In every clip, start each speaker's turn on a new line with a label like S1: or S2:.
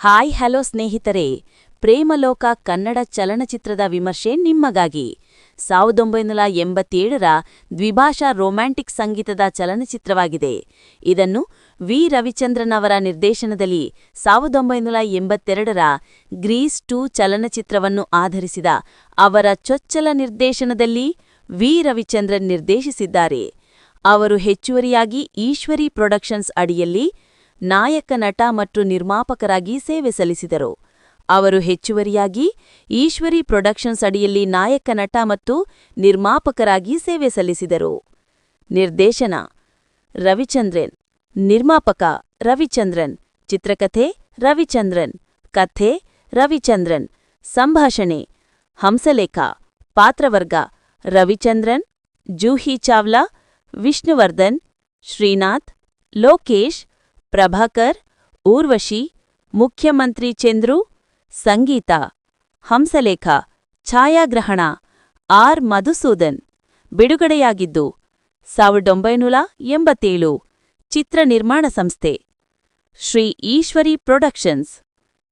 S1: Hi hello ಸ್ನೇಹಿತರೆ, ಪ್ರೇಮಲೋಕ ಕನ್ನಡ ಚಲನಚಿತ್ರದ ವಿಮರ್ಶೆ ನಿಮ್ಮಗಾಗಿ. ಸಾವಿರದ ಒಂಬೈನೂರ ಎಂಬತ್ತೇಳರ ದ್ವಿಭಾಷಾ ರೊಮ್ಯಾಂಟಿಕ್ ಸಂಗೀತದ ಚಲನಚಿತ್ರವಾಗಿದೆ. ಇದನ್ನು ವಿ. ರವಿಚಂದ್ರನ್ ಅವರ ನಿರ್ದೇಶನದಲ್ಲಿ ಸಾವಿರದ ಒಂಬೈನೂರ ಎಂಬತ್ತೆರಡರ ಗ್ರೀಸ್ ಟೂ ಚಲನಚಿತ್ರವನ್ನು ಆಧರಿಸಿದ ಅವರ ಚೊಚ್ಚಲ ನಿರ್ದೇಶನದಲ್ಲಿ ವಿ. ರವಿಚಂದ್ರನ್ ನಿರ್ದೇಶಿಸಿದ್ದಾರೆ. ಅವರು ಹೆಚ್ಚುವರಿಯಾಗಿ ಈಶ್ವರಿ ಪ್ರೊಡಕ್ಷನ್ಸ್ ಅಡಿಯಲ್ಲಿ ನಾಯಕ ನಟ ಮತ್ತು ನಿರ್ಮಾಪಕರಾಗಿ ಸೇವೆ ಸಲ್ಲಿಸಿದರು. ಅವರು ಹೆಚ್ಚುವರಿಯಾಗಿ ಈಶ್ವರಿ ಪ್ರೊಡಕ್ಷನ್ಸ್ ಅಡಿಯಲ್ಲಿ ನಾಯಕ ನಟ ಮತ್ತು ನಿರ್ಮಾಪಕರಾಗಿ ಸೇವೆ ಸಲ್ಲಿಸಿದರು. ನಿರ್ದೇಶನ ರವಿಚಂದ್ರನ್, ನಿರ್ಮಾಪಕ ರವಿಚಂದ್ರನ್, ಚಿತ್ರಕಥೆ ರವಿಚಂದ್ರನ್, ಕಥೆ ರವಿಚಂದ್ರನ್, ಸಂಭಾಷಣೆ ಹಂಸಲೇಖ, ಪಾತ್ರವರ್ಗ ರವಿಚಂದ್ರನ್, ಜೂಹಿ ಚಾವ್ಲಾ, ವಿಷ್ಣುವರ್ಧನ್, ಶ್ರೀನಾಥ್, ಲೋಕೇಶ್ ಪ್ರಭಾಕರ್, ಊರ್ವಶಿ, ಮುಖ್ಯಮಂತ್ರಿ ಚಂದ್ರು, ಸಂಗೀತ, ಹಂಸಲೇಖ, ಛಾಯಾಗ್ರಹಣ, ಆರ್ ಮಧುಸೂದನ್. ಬಿಡುಗಡೆಯಾಗಿದ್ದು ಸಾವಿರದ ಒಂಬೈನೂರ ಎಂಬತ್ತೇಳು, ಚಿತ್ರ ನಿರ್ಮಾಣ ಸಂಸ್ಥೆ. ಶ್ರೀ ಈಶ್ವರಿ ಪ್ರೊಡಕ್ಷನ್ಸ್.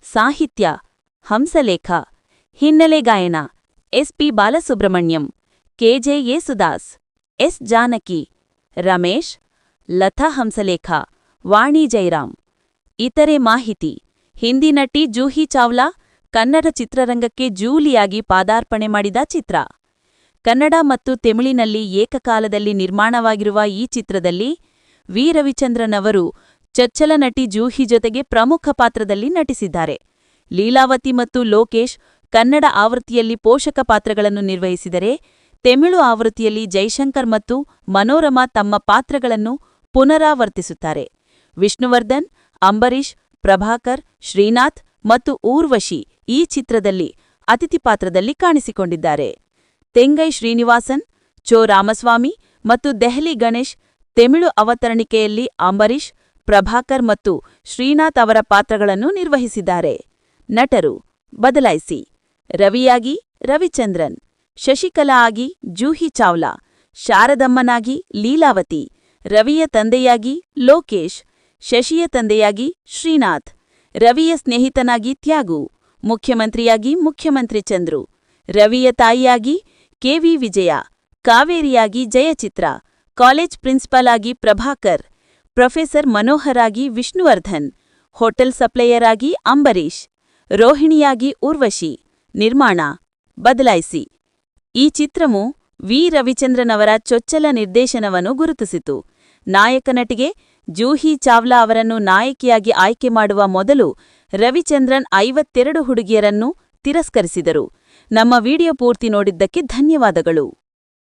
S1: ಸಾಹಿತ್ಯ, ಹಂಸಲೇಖ. ಹಿನ್ನೆಲೆ ಗಾಯನ, S P Balasubrahmanyam, K J Yesudas S Janaki, Ramesh, Latha Hamsalekha. Vani Jairam. ಇತರೆ ಮಾಹಿತಿ ಹಿಂದಿ ನಟಿ ಜೂಹಿ ಚಾವ್ಲಾ, ಕನ್ನಡ ಚಿತ್ರರಂಗಕ್ಕೆ ಜೂಲಿಯಾಗಿ ಪಾದಾರ್ಪಣೆ ಮಾಡಿದ ಚಿತ್ರ. ಕನ್ನಡ ಮತ್ತು ತಮಿಳಿನಲ್ಲಿ ಏಕಕಾಲದಲ್ಲಿ ನಿರ್ಮಾಣವಾಗಿರುವ ಈ ಚಿತ್ರದಲ್ಲಿ ವಿ ರವಿಚಂದ್ರನ್ ಅವರು ಚಚ್ಚಲ ನಟಿ ಜೂಹಿ ಜೊತೆಗೆ ಪ್ರಮುಖ ಪಾತ್ರದಲ್ಲಿ ನಟಿಸಿದ್ದಾರೆ. ಲೀಲಾವತಿ ಮತ್ತು ಲೋಕೇಶ್ ಕನ್ನಡ ಆವೃತ್ತಿಯಲ್ಲಿ ಪೋಷಕ ಪಾತ್ರಗಳನ್ನು ನಿರ್ವಹಿಸಿದರೆ, ತಮಿಳು ಆವೃತ್ತಿಯಲ್ಲಿ ಜೈಶಂಕರ್ ಮತ್ತು ಮನೋರಮಾ ತಮ್ಮ ಪಾತ್ರಗಳನ್ನು ಪುನರಾವರ್ತಿಸುತ್ತಾರೆ. ವಿಷ್ಣುವರ್ಧನ್, ಅಂಬರೀಷ್, ಪ್ರಭಾಕರ್, ಶ್ರೀನಾಥ್ ಮತ್ತು ಊರ್ವಶಿ ಈ ಚಿತ್ರದಲ್ಲಿ ಅತಿಥಿ ಪಾತ್ರದಲ್ಲಿ ಕಾಣಿಸಿಕೊಂಡಿದ್ದಾರೆ. ತೆಂಗೈ ಶ್ರೀನಿವಾಸನ್, ಚೋ ರಾಮಸ್ವಾಮಿ ಮತ್ತು ದೆಹಲಿ ಗಣೇಶ್, ತಮಿಳು ಅವತರಣಿಕೆಯಲ್ಲಿ ಅಂಬರೀಷ್, ಪ್ರಭಾಕರ್ ಮತ್ತು ಶ್ರೀನಾಥ್ ಅವರ ಪಾತ್ರಗಳನ್ನು ನಿರ್ವಹಿಸಿದ್ದಾರೆ. ನಟರು, ಬದಲಾಯಿಸಿ. ರವಿಯಾಗಿ ರವಿಚಂದ್ರನ್, ಶಶಿಕಲಾ ಆಗಿ ಜೂಹಿ ಚಾವ್ಲಾ, ಶಾರದಮ್ಮನಾಗಿ ಲೀಲಾವತಿ, ರವಿಯ ತಂದೆಯಾಗಿ ಲೋಕೇಶ್ ಶಶಿಯ ತಂದೆಯಾಗಿ ಶ್ರೀನಾಥ್, ರವಿಯ ಸ್ನೇಹಿತನಾಗಿ ತ್ಯಾಗು, ಮುಖ್ಯಮಂತ್ರಿಯಾಗಿ ಮುಖ್ಯಮಂತ್ರಿ ಚಂದ್ರು, ರವಿಯ ತಾಯಿಯಾಗಿ ಕೆವಿ ವಿಜಯ, ಕಾವೇರಿಯಾಗಿ ಜಯಚಿತ್ರ, ಕಾಲೇಜ್ ಪ್ರಿನ್ಸಿಪಾಲ್ ಆಗಿ ಪ್ರಭಾಕರ್, ಪ್ರೊಫೆಸರ್ ಮನೋಹರ್ ಆಗಿ ವಿಷ್ಣುವರ್ಧನ್, ಹೋಟೆಲ್ ಸಪ್ಲೈಯರ್ ಆಗಿ ಅಂಬರೀಶ್ ರೋಹಿಣಿಯಾಗಿ ಉರ್ವಶಿ, ನಿರ್ಮಾಣ ಬದಲಾಯಿಸಿ. ಈ ಚಿತ್ರವು ವಿ ರವಿಚಂದ್ರನವರ ಚೊಚ್ಚಲ ನಿರ್ದೇಶನವನ್ನು ಗುರುತಿಸಿತು. ನಾಯಕ ನಟಿಗೆ ಜೂಹಿ ಚಾವ್ಲಾ ಅವರನ್ನು ನಾಯಕಿಯಾಗಿ ಆಯ್ಕೆ ಮಾಡುವ ಮೊದಲು ರವಿಚಂದ್ರನ್ ಐವತ್ತೆರಡು ಹುಡುಗಿಯರನ್ನು ತಿರಸ್ಕರಿಸಿದರು. ನಮ್ಮ ವಿಡಿಯೋ ಪೂರ್ತಿ ನೋಡಿದ್ದಕ್ಕೆ ಧನ್ಯವಾದಗಳು.